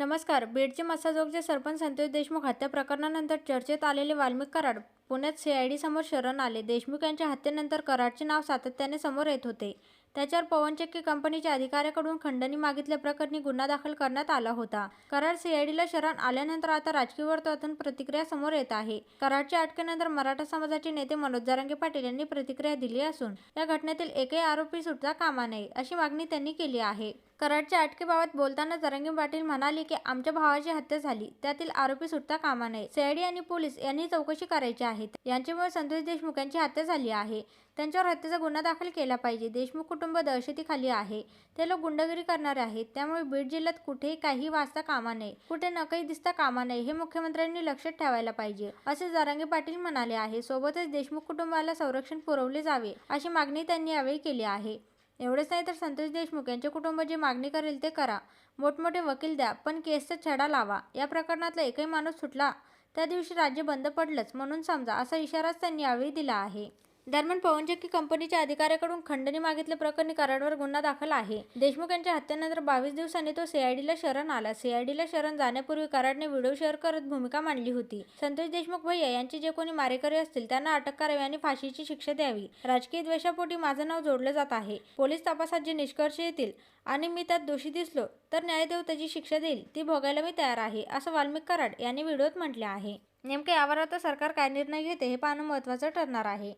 नमस्कार. बीडचे मसाजोगचे सरपंच संतोष देशमुख हत्या प्रकरणानंतर चर्चेत आलेले वाल्मिक कराड पुण्यात सीआयडी समोर शरण आले. देशमुख यांच्या हत्येनंतर कराडचे नाव सातत्याने समोर येत होते. त्याच्यावर पवनचक्की कंपनीच्या अधिकाऱ्याकडून खंडणी मागितल्याप्रकरणी गुन्हा दाखल करण्यात आला होता. कराड सीआयडीला शरण आल्यानंतर आता राजकीय वर्तवातून प्रतिक्रिया समोर येत आहे. कराडच्या अटकेनंतर मराठा समाजाचे नेते मनोज जरांगे पाटील यांनी प्रतिक्रिया दिली असून या घटनेतील एकही आरोपी सुटता कामा नये अशी मागणी त्यांनी केली आहे. कराडच्या अटकेबाबत बोलताना जरांगे पाटील म्हणाले की आमच्या भावाची हत्या झाली. त्यातील आरोपी सुटता कामा नये सीआयडी आणि पोलीस यांनी चौकशी करायची आहे. यांच्यामुळे संतोष देशमुख यांची हत्या झाली आहे. त्यांच्यावर हत्येचा गुन्हा दाखल केला पाहिजे. देशमुख कुटुंब दहशतीखाली आहे. ते लोक गुंडगिरी करणारे आहेत. त्यामुळे बीड जिल्ह्यात कुठेही काही वाचता कामा नये. कुठे नकही दिसता कामा नये हे मुख्यमंत्र्यांनी लक्षात ठेवायला पाहिजे. असे जरांगे पाटील म्हणाले आहे. सोबतच देशमुख कुटुंबाला संरक्षण पुरवले जावे अशी मागणी त्यांनी यावेळी केली आहे. एवढेच नाही तर संतोष देशमुख यांचे कुटुंब जे मागणी करेल ते करा. मोठमोठे वकील द्या पण केसचा छडा लावा. या प्रकरणातला एकही माणूस सुटला त्या दिवशी राज्य बंद पडलंच म्हणून समजा असा इशाराच त्यांनी यावेळी दिला आहे. दरम्यान पवनचक्की कंपनीच्या अधिकाऱ्याकडून खंडणी मागितल्याप्रकरणी कराडवर गुन्हा दाखल आहे. देशमुख यांच्या हत्येनंतर बावीस दिवसांनी तो सीआयडीला शरण आला. सीआयडीला शरण जाण्यापूर्वी कराडने व्हिडिओ शेअर करत भूमिका मांडली होती. संतोष देशमुख भैया यांचे जे कोणी मारेकरी असतील त्यांना अटक करावी आणि फाशीची शिक्षा द्यावी. राजकीय द्वेषापोटी माझं नाव जोडलं जात आहे. पोलीस तपासात जे निष्कर्ष येतील आणि मी त्यात दोषी दिसलो तर न्यायदेव त्याची शिक्षा देईल. ती भोगायला मी तयार आहे असं वाल्मिक कराड यांनी व्हिडिओत म्हटले आहे. नेमके यावर आता सरकार काय निर्णय घेते हे पाहणं महत्त्वाचं ठरणार आहे.